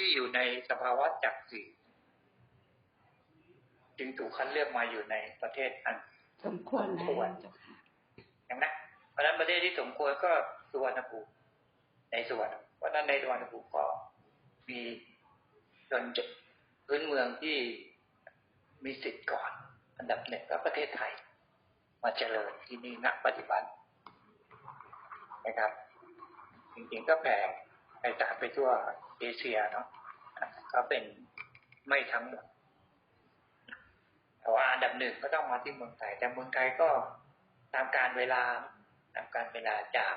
ที่อยู่ในสภาวะจักสี่จึงถูกคัดเลือกมาอยู่ในประเทศอันสมควรแล้วเจ้าค่ะอย่างนั้นเพราะฉะนั้นประเทศที่สมควรก็สุวรรณภูมิในสุวรรณเพราะฉะนั้นในสุวรรณภูมิก็มีชนพื้นเมืองที่มีสิทธิ์ก่อน อันดับหนึ่งก็ประเทศไทย มาเจริญที่นี่ณปัจจุบันนะครับ จริงๆก็แผ่ไปตามไปทั่ว เอเชียเนาะก็เป็นไม่ทั้งหมดแต่ว่าอันดับหนึ่งก็ต้องมาที่เมืองไทยแต่เมืองไทยก็ตามการเวลาตามการเวลาจาก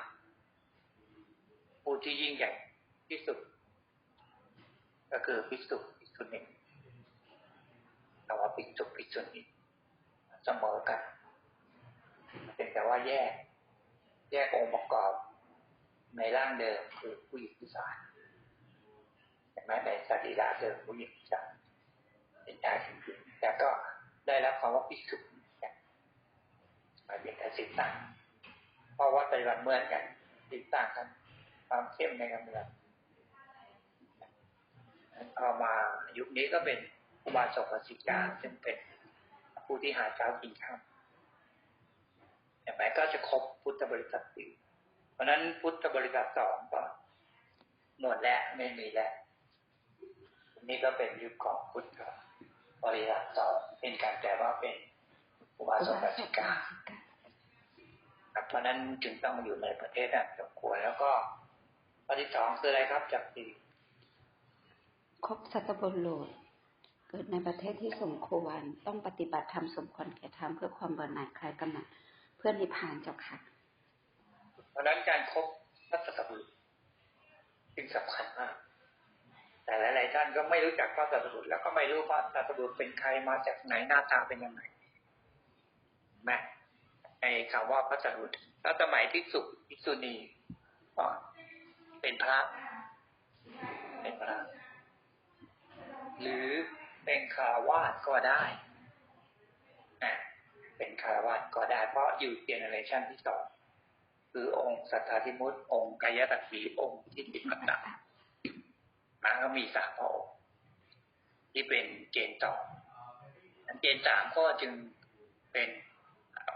ผู้ที่ยิ่งใหญ่ที่สุด ก็คือภิกษุภิกษุณีแต่ว่าภิกษุภิกษุณีเสมอกันเป็นแต่ว่าแยก แยกองค์ประกอบในร่างเดิมคือผู้หญิงผู้ชาย เห็นไหมในสรีระเดิมผู้หญิงผู้ชายเป็นชายจริงๆแต่ก็ได้รับคำว่าภิกษุหมาเป็นแต่สิ่งต่างเพราะว่าปฏิบัติเหมือนกันสิ่งต่างกันความเข้มในการเมืองพอมายุคนี้ก็เป็นอุบาสกสิกาซึ่งเป็นผู้ที่หาเช้ากินข้าวเห็นไหมก็จะครบพุทธบริษัทสี่เพราะฉะนั้นพุทธบริษัทสองก็หมดแล้วไม่มีแล้ว นี่ก็เป็นยุคของพุทธบริษัทสองเป็นการแปลว่าเป็นอุบาสกสิกาครับเพราะนั้นจึงต้องมาอยู่ในประเทศนั้นสมควรแล้วก็ข้อที่สองคืออะไรครับจากสี่ครบสัตบุรุษเกิดในประเทศที่สมควรต้องปฏิบัติธรรมสมควรแก่ธรรมเพื่อความเบื่อหน่ายคลายกำหนัดเพื่อนิพพานเจ้าค่ะ เพราะฉะนั้นการครบพัสตบุรุษจึงสำคัญมาก แต่หลาย ๆ ท่านก็ไม่รู้จักพระสัตบุรุษแล้วก็ไม่รู้ว่าสัตบุรุษเป็นใครมาจากไหนหน้าตาเป็นยังไงแม่ในคำว่าพระสัตบุรุษถ้าสมัยที่สุภิกษุณีก็เป็นพระ เป็นพระ หรือเป็นคาวาสก็ได้อะเป็นคารวาสก็ได้เพราะอยู่เจเนอเรชันที่สองคือองค์สัทธาธิมุตองค์กายตัสีองค์ทิฏฐิมัตตะ มันก็มีสามพระองค์ที่เป็นเกณฑ์ต่อนั้นเกณฑ์สามก็จึงเป็น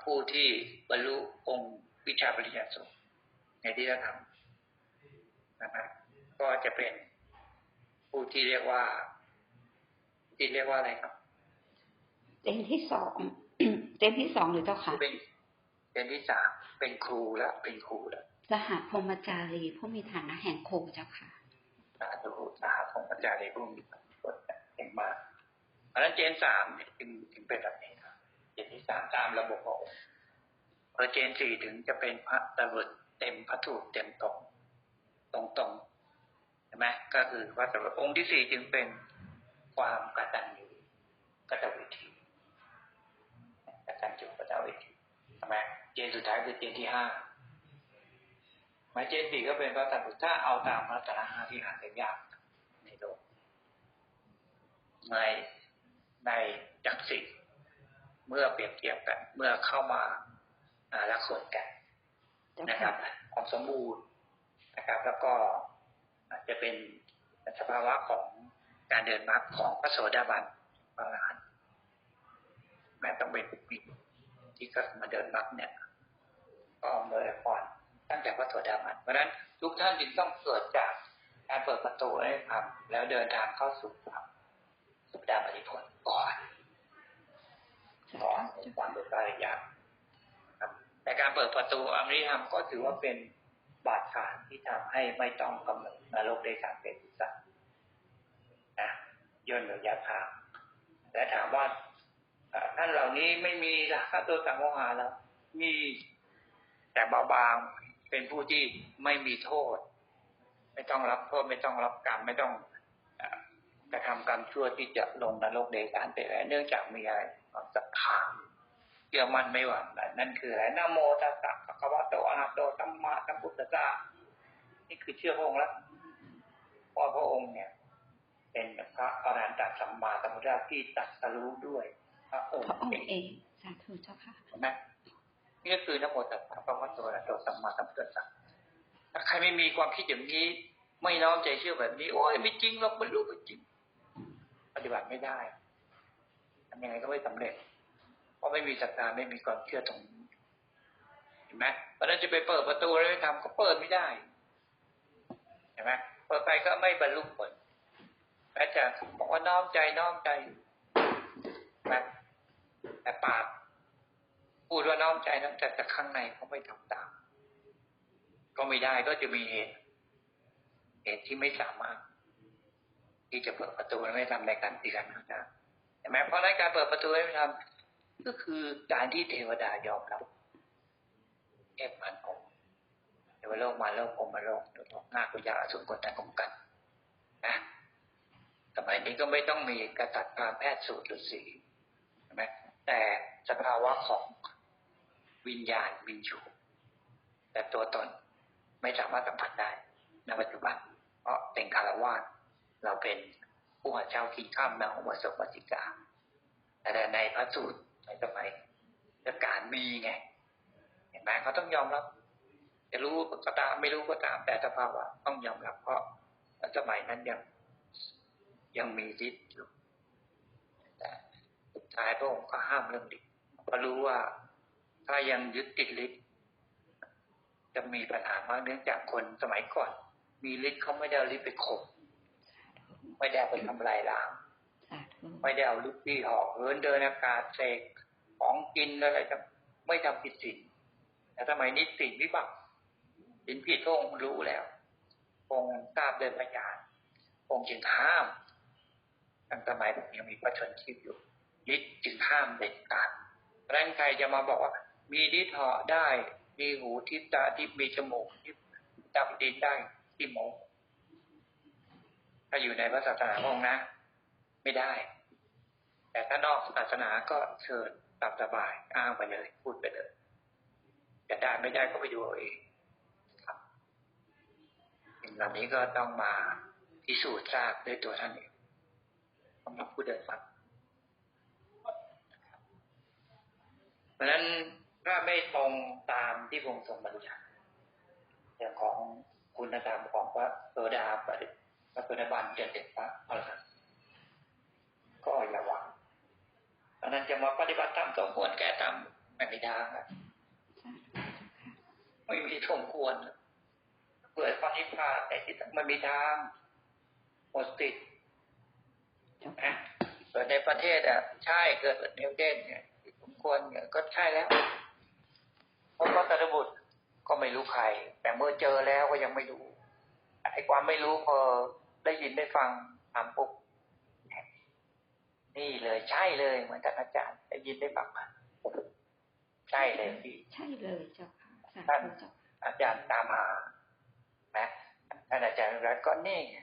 ผู้ที่บรรลุองค์วิชาปริญญาสูงในที่เราทำนะครับก็จะเป็นผู้ที่เรียกว่า ที่เรียกว่าอะไรครับเจนที่สองเจนที่สองหรือเจ้าค่ะเป็นเป็นที่สามเป็นครูแล้วเป็นครูแล้วสหพรหมจารีผู้มีฐานะแห่งโคเจ้าค่ะ สาธุสาธุของอาจารย์ในผู้มีผลเก่งมากเพราะฉะนั้นเจนสามเนี่ยจึงถึงเป็นแบบนี้ครับเจนที่สามตามระบบของพอเจนสี่ถึงจะเป็นพระตะบุตรเต็มพระถูกเต็มตรงตรงตรงใช่ไหมก็คือพระตะบุตรองค์ที่สี่จึงเป็นความกตัญญูกตวิธีกตัญญูกตวิธีใช่ไหมเจนสุดท้ายคือเจนที่ห้า มายเจนสี่ก็เป็นพระสัตว์ถ้าเอาตามพระตระห้าที่หาได้ยากในโลกในในจักรสิเมื่อเปรียบเทียบกันเมื่อเข้ามาลักส่วนกันนะครับ ความสมบูรณ์นะครับ แล้วก็อาจจะเป็นสภาวะของการเดินมรรคของพระโสดาบันพระอรหันแม้ต้องเป็นบุคคลที่ก็มาเดินมรรคเนี่ย ก็เมื่อก่อน ตั้งแต่พระโสดาบันเพราะนั้นทุกท่านจึงต้องเกิดจากการเปิดประตูให้ทำแล้วเดินทางเข้าสู่ธรรมสุดาปฏิผลก่อนก่อนธุเป็นความเป็นปริยัติครับแต่การเปิดประตูอมริธรรมก็ถือว่าเป็นบาดฐานที่ทำให้ไม่ต้องกำหนดนรกได้สามเป็นสัตว์นะย่นระยะทาและถามว่าท่านเหล่านี้ไม่มีละฆ่าตัวสังโมหาแล้ว มีแต่เบาบาง เป็นผู้ที่ไม่มีโทษ ไม่ต้องรับโทษไม่ต้องรับกรรมไม่ต้องเอ่อกระทำกรรมชั่วที่จะลงนรกเดชานไปแล้วเนื่องจากมีอะไรความศรัทธาเชื่อมั่นไม่หวั่นไหวนั่นคืออะไรนะโมตัสสะภะคะวะโตอะระหะโตสัมมาสัมพุทธัสสะนี่คือเชื่อพระองค์แล้วเพราะพระองค์เนี่ย เป็นพระอรหันตสัมมาสัมพุทธเจ้าที่ตรัสรู้ด้วยพระองค์พระองเอค์งเองสาธุเจ้าค่ะเห็นไหม นี่ก็คือนโมตัสสะภะคะวะโตอะระโตสัมมาสัมพุทธัสสะถ้าใครไม่มีความคิดอย่างนี้ ไม่น้อมใจเชื่อแบบนี้ โอ้ยไม่จริงหรอกไม่รู้ไม่จริง ปฏิบัติไม่ได้ทำยังไงก็ไม่สำเร็จ เพราะไม่มีศรัทธาไม่มีความเชื่อตรงนี้เห็นไหมเพราะนั้นจะไปเปิดประตูอะไรไม่ทำก็เปิดไม่ได้เห็นไหมเปิดไปก็ไม่บรรลุผลแม้จะบอกว่าน้อมใจน้อมใจนะแต่ปาก พูดว่าน้อมใจน้อมใจแต่ข้างในเขาไม่ทำตาม ก็ไม่ได้ก็จะมีเหตุเหตุที่ไม่สามารถ ที่จะเปิดประตูและไม่ทำในการตีกันนะเห็นไหมเพราะในการเปิดประตูและไม่ทำก็คือการที่เทวดายอมรับเอฟมันองเทวโลกมาโลกองมาโลกโลกหน้ากุยาสุนกดแต่งกันนะสมัยนี้ก็ไม่ต้องมีกระตัดพามแพทย์สูตรหรือสีใช่ไหมแต่สภาวะของ วิญญาณวิญญูแต่ตัวตนไม่สามารถสัมผัสได้ในปัจจุบัน เพราะเป็นคารวาสเราเป็นผู้หาเจ้ากินข้ามนางอุบาสกปฏิกาแต่ในพระสูตรในสมัยรัชการมีไงเห็นไหมเขาต้องยอมรับ จะรู้ก็ตามไม่รู้ก็ตามแต่สภาวะต้องยอมรับ เพราะสมัยนั้นยังยังมีฤทธิ์อยู่แต่สุดท้ายพระองค์ก็ห้ามเรื่องฤทธิ์เพราะรู้ว่า ถ้ายังยึดติดฤทธิ์จะมีปัญหามากเนื่องจากคนสมัยก่อน มีฤทธิ์เขาไม่ได้เอาฤทธิ์ไปข่มไม่ได้ไปทำลายล้างไม่ได้เอาลูกที่หอกเหินเดินอากาศเสกของกินอะไรจะไม่ทำผิดศีลแต่สมัยนี้ศีลวิบัติศีลผิดพระองค์รู้แล้วองค์ทราบเดินพยานองค์จึงห้ามตั้งสมัยผมยังมีพระชนชีพอยู่ฤทธิ์จึงห้ามเด็ดขาดเพราะฉะนั้นใครจะมาบอกว่า มีฤทธิ์เหาะได้ มีหูทิพตาทิพมีจมูกทิพดำดินได้ที่โมถ้าอยู่ในพระศาสนาพระองนะ ไม่ได้ แต่ถ้านอกศาสนาก็เชิญตามสบายอ้างไปเลย พูดไปเลยจะได้ไม่ได้ก็ไปดูเอาเองครับสิ่งเหล่านี้ก็ต้องมาพิสูจน์ทราบด้วยตัวท่านเองสำหรับผู้เดินฟังเพราะฉะนั้น ถ้าไม่ตรงตามที่พระองค์ทรงบัญญัติอย่างของคุณธรรมของพระโสดาปฏิพระโสดาบันเจริญพระอรหันต์ก็อย่าหวังอันนั้นจะมาปฏิบัติธรรมสมควรแก่ธรรมไม่มีทางอะสาธุเจ้าค่ะไม่มีสมควรเปิดปฏิภาณแต่ที่มันมีทางหมดติดเจ้านะค่ะเกิดในประเทศอะ ใช่เกิดในประเทศเนี่ยที่สมควรเนี่ยก็ใช่แล้วเพราะว่าตรบุตรก็ไม่รู้ใคร แต่เมื่อเจอแล้วก็ยังไม่รู้ไอ้ความไม่รู้พอได้ยินได้ฟังถามปุ๊บนี่เลยใช่เลยเหมือนท่านอาจารย์ได้ยินได้ฟังมาใช่เลยพี่ใช่เลยเจ้าค่ะสาธุเจ้าค่ะอาจารย์ตามหานะท่านอาจารย์รัตน์ก็นี่ไง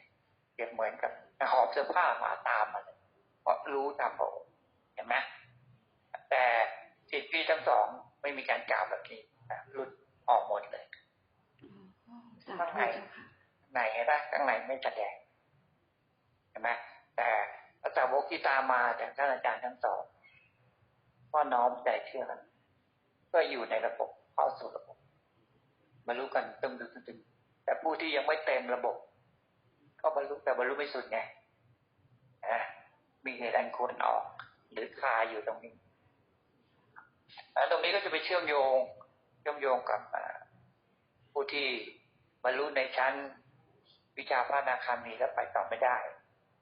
เปรียบเหมือนกับหอบเสื้อผ้ามาตามมาเลยเพราะรู้ตามพระองค์เห็นไหมแต่สิทธิพี่ทั้งสอง ไม่มีการกล่าวแบบนี้นะหลุดออกหมดเลยอ๋อสาธุเจ้าค่ะข้างในเห็นไหมข้างในไม่แสดงเห็นไหมแต่พระสาวกที่ตามมาจากท่านอาจารย์ทั้งสองก็น้อมใจเชื่อกันก็อยู่ในระบบเข้าสู่ระบบบรรลุกันตึมตึมตึมตึมแต่ผู้ที่ยังไม่เต็มระบบ ก็บรรลุแต่บรรลุไม่สุดไงนะมีเหตุอันควรออก หรือคาอยู่ตรงนี้แล้ว ตรงนี้ก็จะไปเชื่อมโยง เชื่อมโยงกับผู้ที่บรรลุในชั้นวิชาพระนาคามีแล้วไปต่อไม่ได้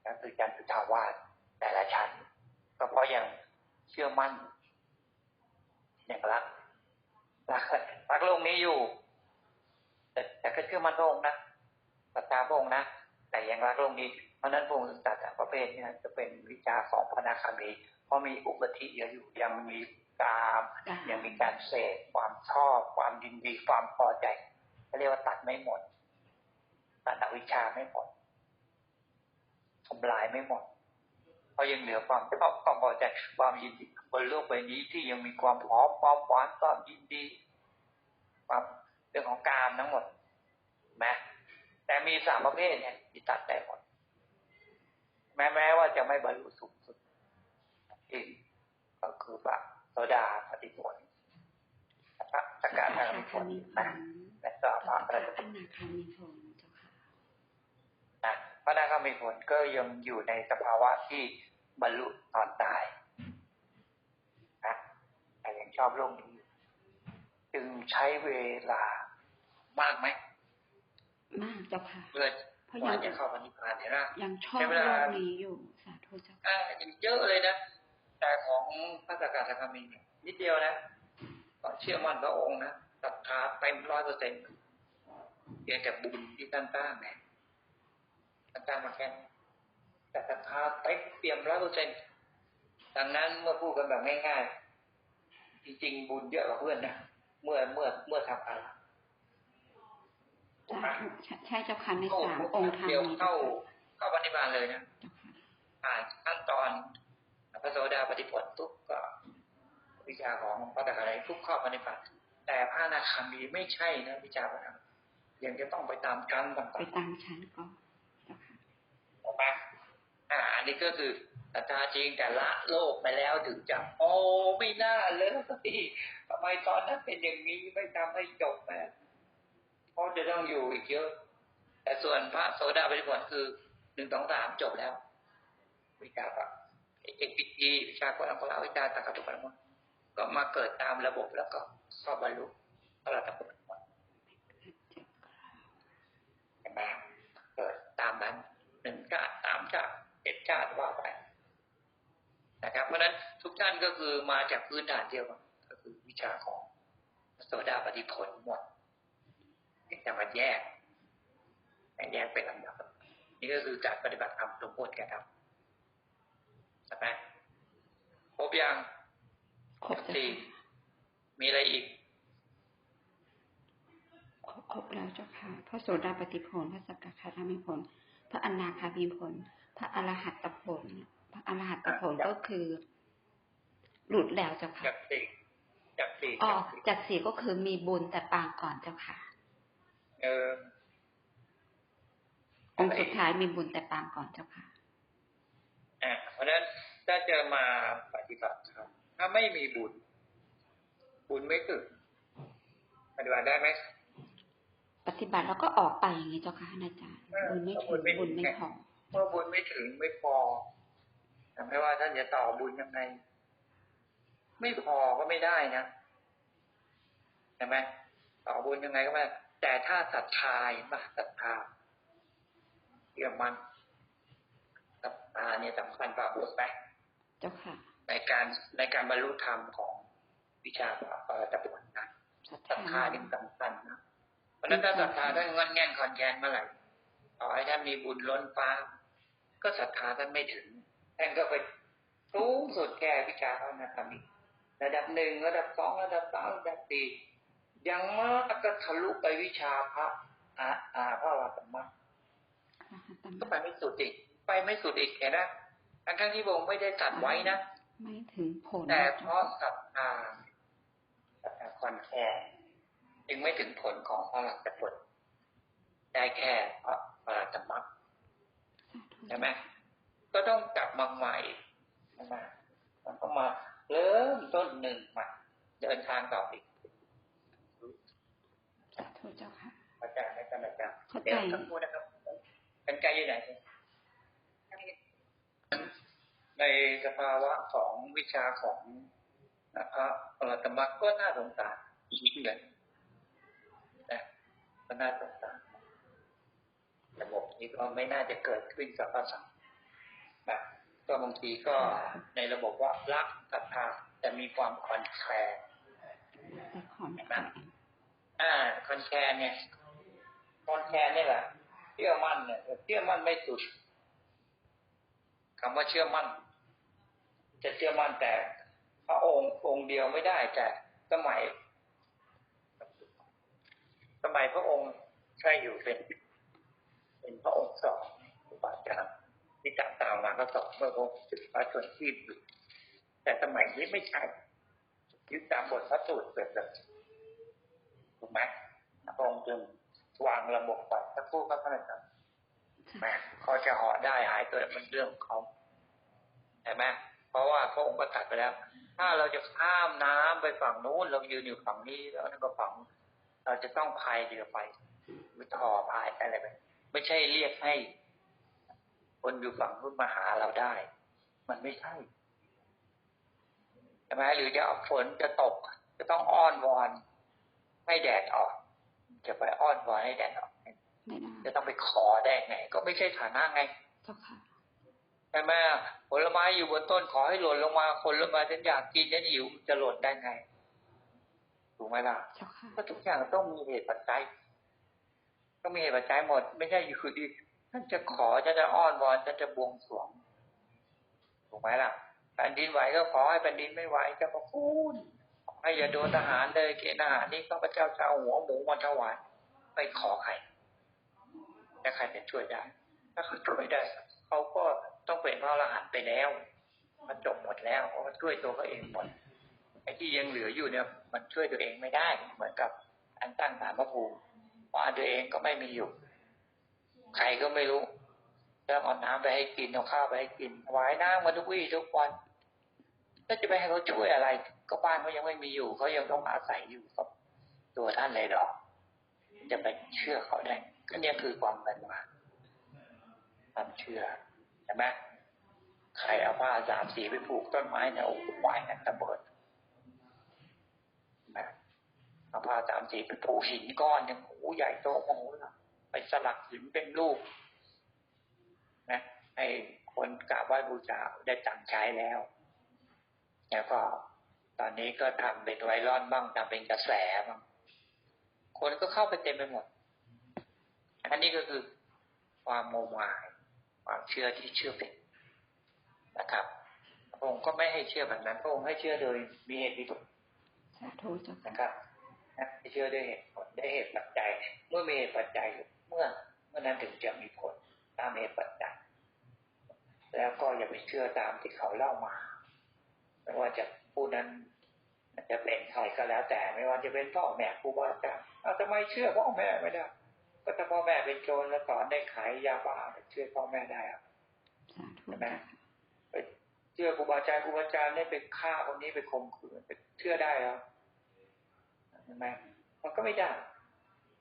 ก็คือชั้นสุทาวาสแต่ละชั้น ก็เพราะยังเชื่อมั่นยังรักรักรักโลกนี้อยู่ แต่แต่ก็เชื่อมั่นพระองนะศรัทธาพระองนะ แต่ยังรักโลกนี้เพราะนั้นพงค์ศึกษาจากประเภทนี้จะเป็นวิชาของพระนาคามีเพราะมีอุปธิเยอะอยู่ยังมี กามกายังมีการเสพความชอบความยินดีความพอใจเขาเรียกว่าตัดไม่หมดตัดอวิชชาไม่หมดทำลายไม่หมดเพราะยังเหลือความชอบความพอใจความยินดีบนโลกใบนี้ที่ยังมีความหอมความหวานความยินดีความเรื่องของกามทั้งหมดแม้แต่มีสามประเภทเนี่ยที่ตัดได้หมดแม้แม้ว่าจะไม่บรรลุสูงสุดที่ก็คือพระ โสดาปฏิผลพระสกทาอนามิผคาลมีผนะลและก็พระอรพระหันอต์นาคามีผลเจ้าค่ะไม่พ้นก็ยังอยู่ในสภาวะที่บรรลุตอนตายนะแต่ยังชอบโลกนี้อยู่จึงใช้เวลามากไหมมากเจ้าค่ะเพื่อเพราะกว่ายังจะเข้าปณิพพานเนี่ยนะยังชอบใช้เวโลลากนี้อยู่สาธุเจ้าค่ะอ่ายังเยอะเลยนะ แต่ของพระสกทาคามีเนี่ยนิดเดียวนะก็เชื่อมั่นพระองค์นะศรัทธาเต็มร้อยเปอร์เซ็นต์เพียงแต่บุญที่ท่านสร้างไงท่านสร้างมาแค่นี้แต่ศรัทธาเต็มเปี่ยมร้อยเปอร์เซ็นต์ดังนั้นเมื่อพูดกันแบบง่ายๆจริงๆบุญเยอะกว่าเพื่อนนะเมื่อเมื่อเมื่อทำอะไรสาธุใช่ใช่เจ้าค่ะในเข้าสามองค์ธรรมเดียวนี้เข้าเข้าปฏิบัติเลยนะเจ้าค่ะผ่านขั้นตอนพ ระโสดาปฏิผลทุกก็วิชาของพระตถาคตทุกข้อปฏิบัติแต่พระอนาคามีไม่ใช่นะวิชาพระธรรมยังจะต้องไปตามกันต่างไปตามชั้นก็เจ้าค่ะๆออกมาอ่า อันนี้ก็คือศรัทธาจริงแต่ละโลกไปแล้วถึงจะโอ้ไม่น่าเลยสิทำไมตอนนั้นเป็นอย่างนี้ไม่ทำให้จบนะเพราะจะต้องอยู่อีกเยอะ แต่ส่วนพระโสดาปฏิผลคือหนึ่งสองสามจบแล้ววิชาพระ เอกพิธีวิชาคนอังกฤษวิชาตากตุปันมก็มาเกิดตามระบบแล้วก็เข้าบรรลุพระรัตนผลเห็นไหมเกิดตามนั้นหนึ่งชาติสามชาติเจ็ดชาติว่าไปนะครับเพราะนั้นทุกท่านก็คือมาจากพื้นฐานเดียวกันก็คือวิชาของโสดาปฏิผลหมดที่จะมาแยกแยกเป็นลำดับนี่ก็คือการปฏิบัติธรรมสมบูรณ์กันครับ ช่ไหมครบยังครบเจ้าสี่ค่ะมีอะไรอีกครบครบแล้วเจ้าค่ะ พระโสดาปฏิผล พระสกทามิผล พระอนาคามีผล พระอรหัตตผล พระอรหัตตผลก็คือ หลุดแล้วเจ้าค่ะจากสี่จากสี่อ๋อจากสี่จากสี่ก็คือมีบุญแต่ปางก่อนเจ้าค่ะ เออองค์สุดท้ายมีบุญแต่ปางก่อนเจ้าค่ะ อ่าเพราะฉะนั้นถ้าจะมาปฏิบัติธรรมถ้าไม่มีบุญ บุญไม่ถึงปฏิบัติได้ไหมปฏิบัติแล้วก็ออกไปอย่างนี้เจ้าค่ะท่านอาจารย์เออบุญไม่ถึบุงญไม่ถึงบุญไม่พอเมื่อบุญไม่ถึงไม่พอทำให้ว่าท่านจะต่อบุญยังไง ไม่พอก็ไม่ได้นะใช่ไหมต่อบุญยังไงก็ไม่ได้แต่ถ้าศรัทธาเห็นปะศรัทธาเชื่อมันศรัทธาเนี่ยสำคัญกว่าบุญไหมเจ้าค่ะ ในการในการบรรลุธรรมของวิชาพระปรตบุญนะศรัทศรัทธาธาที่สำคัญนะเพราะฉะนั้นถ้าศรัทธาท่านงอนแง่นคอนแคนเมื่อไหร่ต่อให้ท่านมีบุญล้นฟ้า ก็ศรัทธาท่านไม่ถึงท่านก็ไปสูงสุดแค่วิชาพระนาคามีระดับหนึ่งระดับสองระดับสามระดับสี่ยังมากก็ทะลุไปวิชาพระอาอาพระวาสมะอรหัตตก็มรรคไปไม่สุดอีก ไปไม่สุดอีกเห็นนะทั้งทั้งๆที่พระองค์ไม่ได้ตัดไว้นะไม่ถึงผลแต่เพราะศรัทธาศรัทธาคอนแคร์จึงไม่ถึงผลของพระหลักผลได้แค่พระพระธรรมะสาธุใช่ไหมก็ต้องกลับมาใหม่ใช่ไหมมันก็มาเริ่มต้นหนึ่งใหม่เดินทางต่ออีกสาธุเจ้าค่ะเข้าใจไหมกันนะครับเข้าใจเดี๋ยวสักครู่นะครับกันไกลอยู่ไหน ในสภาวะของวิชาของพระปรตมรรคก็น่าสงสารอีกเหมือนนะก็น่าสงสารระบบนี้ก็ไม่น่าจะเกิดขึ้นกับพระสังฆ์นะก็บางทีก็ในระบบว่ารักศรัทธาแต่มีความคอนแคลร์แต่ขอนแก่นอ่าคอนแคลร์เนี่ยคอนแคลร์นี่แหละเชื่อมั่นเนี่ยเชื่อมั่นไม่สุด คำว่าเชื่อมั่น จะเชื่อมั่นแต่พระองค์องค์เดียวไม่ได้แต่สมัย สมัยพระองค์ใช่อยู่เป็น เป็นพระองค์สองอุปาจารย์ที่จับตามมาก็สองเมื่อพระองค์ถึงพระชนชีพอยู่แต่สมัยนี้ไม่ใช่ยึดตามบทพระสูตรเสร็จแล้วถูกไหมพระองค์จึงวางระบบไปสักครู่ก็เท่านั้นครับ เขาจะเหาะได้หายตัวมันเรื่องของเขาใช่ไหมเพราะว่าพระองค์ก็ตัดไปแล้ว ถ้าเราจะข้ามน้ำไปฝั่งนู้นเรายืนอยู่ฝั่งนี้แล้วนั่นก็ฝั่งเราจะต้องพายเรือไปวิทอพายอะไรไปไม่ใช่เรียกให้ คนอยู่ฝั่งนู้นมาหาเราได้ มันไม่ใช่ใช่ไหมหรือจะเอาฝนจะตก จะต้องอ้อนวอนให้แดดออก จะไปอ้อนวอนให้แดดออก ไม่ได้จะต้องไปขอได้ไง ก็ไม่ใช่ฐานะไงเจ้าค่ะใช่ไหมผลไม้อยู่บนต้นขอให้หล่นลงมาคนลงมาฉันอยากกินฉันหิวจะหล่นได้ไงถูกไหมล่ะเจ้าค่ะก็ทุกอย่างต้องมีเหตุปัจจัยต้องมีเหตุปัจจัยหมด ไม่ใช่อยู่ดีท่านจะขอจะจะอ้อนวอนจะจะบวงสรวงถูกไหมล่ะแผ่นดินไหวก็ขอให้แผ่นดินไม่ไหวจะมาพูดให้อย่าโดนทหารเลยเกณฑ์ทหารนี่ข้าพเจ้าจะเอาหัวหมูมาถวายไม่ขอใคร แต่ใครจะช่วยได้ ถ้าเขาช่วยได้เขาก็ต้องเป็นพระอรหันต์ไปแล้วมันจบหมดแล้วเพราะว่าช่วยตัวเขาเองหมดไอ้ที่ยังเหลืออยู่เนี่ย มันช่วยตัวเองไม่ได้ เหมือนกับอันตั้งฐานพระภูมิเพราะอันตัวเองก็ไม่มีอยู่ ใครก็ไม่รู้ต้องเอาน้ำไปให้กินเอาข้าวไปให้กินถวายน้ำมาทุกวี่ทุกวันแล้วจะไปให้เขาช่วยอะไร ก็บ้านเขายังไม่มีอยู่เขายังต้องอาศัยอยู่กับตัวท่านเลยหรอกจะไปเชื่อเขาได้ ก็เนี่ยคือความเป็นมาความเชื่อใช่ไหมใครเอาผ้าสามสีไปผูกต้นไม้เนี่ยโอ้โหไหวกันระเบิดนะเอาผ้าสามสีไปปูกหินก้อนยังโอ้ใหญ่โตโมโหไปสลักหินเป็นรูปนะให้คนกราบไหว้บูชาได้ตังใช้แล้วแล้วก็ตอนนี้ก็ทำเป็นไวรัลบ้างทำเป็นกระแสบ้างคนก็เข้าไปเต็มไปหมด อันนี้ก็คือความโมมาย ความเชื่อที่เชื่อผิดนะครับพระองค์ก็ไม่ให้เชื่อแบบนั้นพระองค์ให้เชื่อโดยมีเหตุมีผลสาธุเจ้าค่ะนะครับนะให้เชื่อด้วยเหตุผลได้เหตุปัจจัย เมื่อมีเหตุปัจจัยเมื่อเมื่อนั้นถึงจะมีผลตามเหตุปัจจัย แล้วก็อย่าไปเชื่อตามที่เขาเล่ามาไม่ว่าจะผู้นั้นจะเป็นใครก็แล้วแต่ไม่ว่าจะเป็นพ่อแม่ครูบาอาจารย์เอาทำไมเชื่อพ่อแม่ไม่ได้ ก็ถ้าพ่อแม่เป็นโจรแล้วสอนได้ขายยาบ้าเชื่อพ่อแม่ได้อะสาธุเจ้าค่ะไปเชื่อครูบาอาจารย์ครูบาอาจารย์เนี่ยไปฆ่าคนนี้ไปข่มขืนไปเชื่อได้เหรอเห็นไหมมันก็ไม่ได้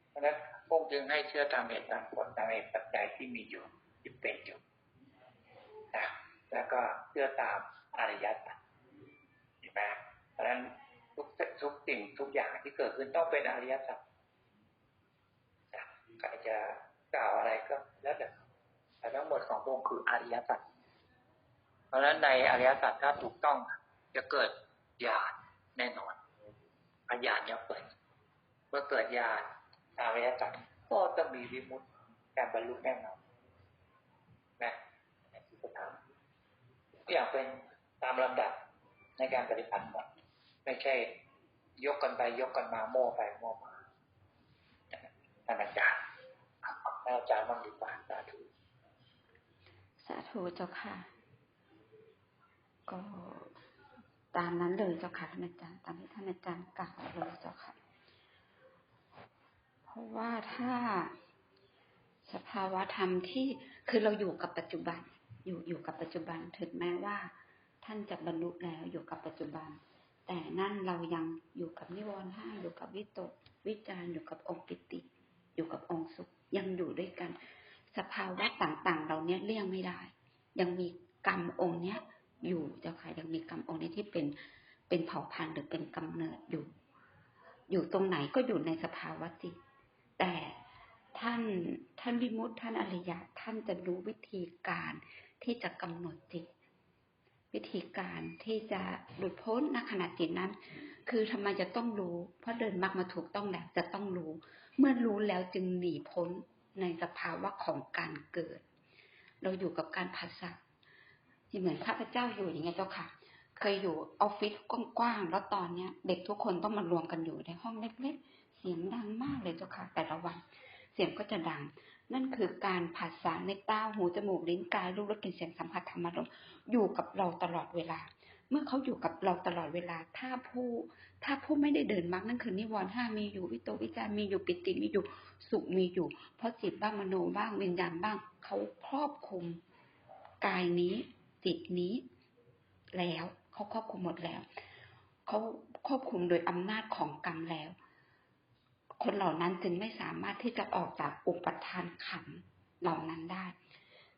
เพราะฉะนั้นพระองค์จึงให้เชื่อตามเหตุตามผลตามเหตุปัจจัยที่มีอยู่ที่เป็นอยู่นะแล้วก็เชื่อตามอริยสัจเห็นไหมเพราะฉะนั้นทุกทุกสิ่งทุกอย่างที่เกิดขึ้นต้องเป็นอริยสัจนะ ใครจะกล่าวอะไรก็แล้วแต่แต่ทั้งหมดของพระองค์คืออริยสัจเพราะฉะนั้นในอริยสัจถ้าถูกต้องจะเกิดญาณแน่นอนอาญาณจะเปิดเมื่อเกิดญาณอริยสัจก็ต้องมีวิมุตติการบรรลุแน่นอนนะที่จะทำทุกอย่างเป็นตามลำดับในการปฏิบัติหมดไม่ใช่ยกกันไปยกกันมาโม่ไปโม่มาท่านอาจารย์ ท่านอาจารย์บ้างดีกว่าสาธุสาธุเจ้าค่ะ ก็ตามนั้นเลยเจ้าค่ะท่านอาจารย์ตามที่ท่านอาจารย์กล่าวเลยเจ้าค่ะ เพราะว่าถ้าสภาวะธรรมที่คือเราอยู่กับปัจจุบัน อยู่อยู่กับปัจจุบันถึงแม้ว่า ท่านจะบรรลุแล้วอยู่กับปัจจุบัน แต่นั่นเรายังอยู่กับนิวรณ์ห้าอยู่กับวิตกวิจารอยู่กับองค์ปิติ อยู่กับองค์สุข ยังอยู่ด้วยกัน สภาวะต่างๆ เราเนี้ยเลี่ยงไม่ได้ ยังมีกรรมองค์เนี้ยอยู่เจ้าค่ะยังมีกรรมองค์นี้ที่เป็นเป็นเผ่าพันธุ์หรือเป็นกำเนิดอยู่ อยู่ตรงไหนก็อยู่ในสภาวะจิตแต่ท่านท่านวิมุตท่านอริยะท่านจะรู้วิธีการที่จะกำหนดจิต วิธีการที่จะหลุดพ้นณขณะจิตนั้น คือทำไมจะต้องรู้ เพราะเดินมรรคมาถูกต้องแล้วจะต้องรู้ เมื่อรู้แล้วจึงหนีพ้นในสภาวะของการเกิด เราอยู่กับการผัสสะที่เหมือนข้าพเจ้าอยู่อย่างเงี้ยเจ้าค่ะ เคยอยู่ออฟฟิศกว้างๆแล้วตอนเนี้ย เด็กทุกคนต้องมารวมกันอยู่ในห้องเล็กๆเสียงดังมากเลยเจ้าค่ะแต่ละวัน เสียงก็จะดัง นั่นคือการผัสสะในตาหูจมูกลิ้นกายรูปรสกลิ่นเสียงสัมผัสธรรมารมอยู่กับเราตลอดเวลา มื่อเขาอยู่กับเราตลอดเวลา ถ้าผู้ ถ้าผู้ไม่ได้เดินมรรคนั่นคือนิวรณ์ห้ามีอยู่วิโตวิจารมีอยู่ปิติมีอยู่สุขมีอยู่ เพราะจิตบ้างมโนบ้างวิญญาณบ้าง เขาครอบคุมกายนี้จิตนี้แล้วเขาครอบคุมหมดแล้ว เขาควบคุมโดยอำนาจของกรรมแล้ว คนเหล่านั้นจึงไม่สามารถที่จะออกจากอุปทานขันเหล่านั้นได้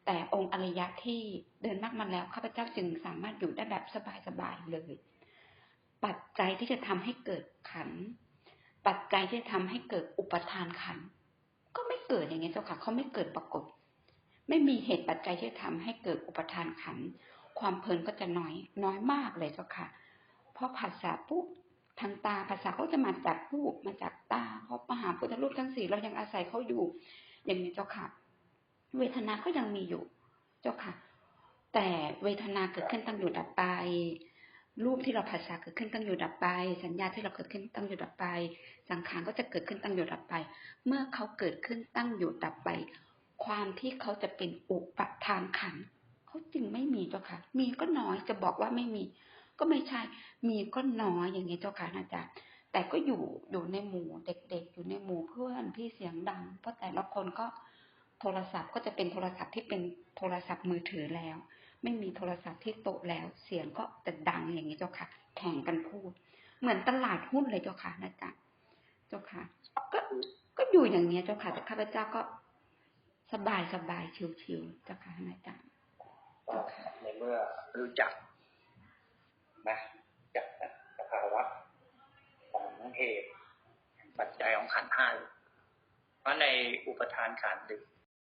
แต่องค์อริยะที่เดินมากมาแล้วข้าพเจ้าจึงสามารถอยู่ได้แบบสบายๆเลย ปัจจัยที่จะทำให้เกิดขัน ปัจจัยที่จะทำให้เกิดอุปทานขัน ก็ไม่เกิดอย่างนี้เจ้าค่ะเขาไม่เกิดปรากฏ ไม่มีเหตุปัจจัยที่จะทำให้เกิดอุปทานขัน ความเพลินก็จะน้อยน้อยมากเลยเจ้าค่ะ เพราะภาษาปุ๊บทางตาภาษาเขาจะมาจากรูปมาจากตาเขามหาพุทธรูปทั้งสี่เรายังอาศัยเขาอยู่ อย่างนี้เจ้าค่ะ เวทนาก็ยังมีอยู่ เจ้าค่ะ แต่เวทนาเกิดขึ้นตั้งอยู่ดับไป รูปที่เราภาษาเกิดขึ้นตั้งอยู่ดับไป สัญญาที่เราเกิดขึ้นตั้งอยู่ดับไป สังขารก็จะเกิดขึ้นตั้งอยู่ดับไป เมื่อเขาเกิดขึ้นตั้งอยู่ดับไป ความที่เขาจะเป็นอุปทานขันเขาจึงไม่มีเจ้าค่ะ มีก็น้อยจะบอกว่าไม่มี ก็ไม่ใช่ มีก็น้อยอย่างนี้เจ้าค่ะอาจารย์แต่ก็อยู่อยู่ในหมู่เด็กๆ อยู่ในหมู่เพื่อนพี่เสียงดัง เพราะแต่ละคนก็ โทรศัพท์ก็จะเป็นโทรศัพท์ที่เป็นโทรศัพท์มือถือแล้ว ไม่มีโทรศัพท์ที่โต๊ะแล้ว เสียงก็จะดังอย่างนี้เจ้าค่ะ แข่งกันพูด เหมือนตลาดหุ้นเลยเจ้าค่ะอาจารย์เจ้าค่ะ ก็ก็อยู่อย่างนี้เจ้าค่ะแต่ข้าพเจ้าก็สบายสบายชิวๆเจ้าค่ะอาจารย์ก็ในเมื่อรู้จักนะจากสภาวะของเหตุปัจจัยของขันห้าเพราะในอุปทานขันธ์หรือ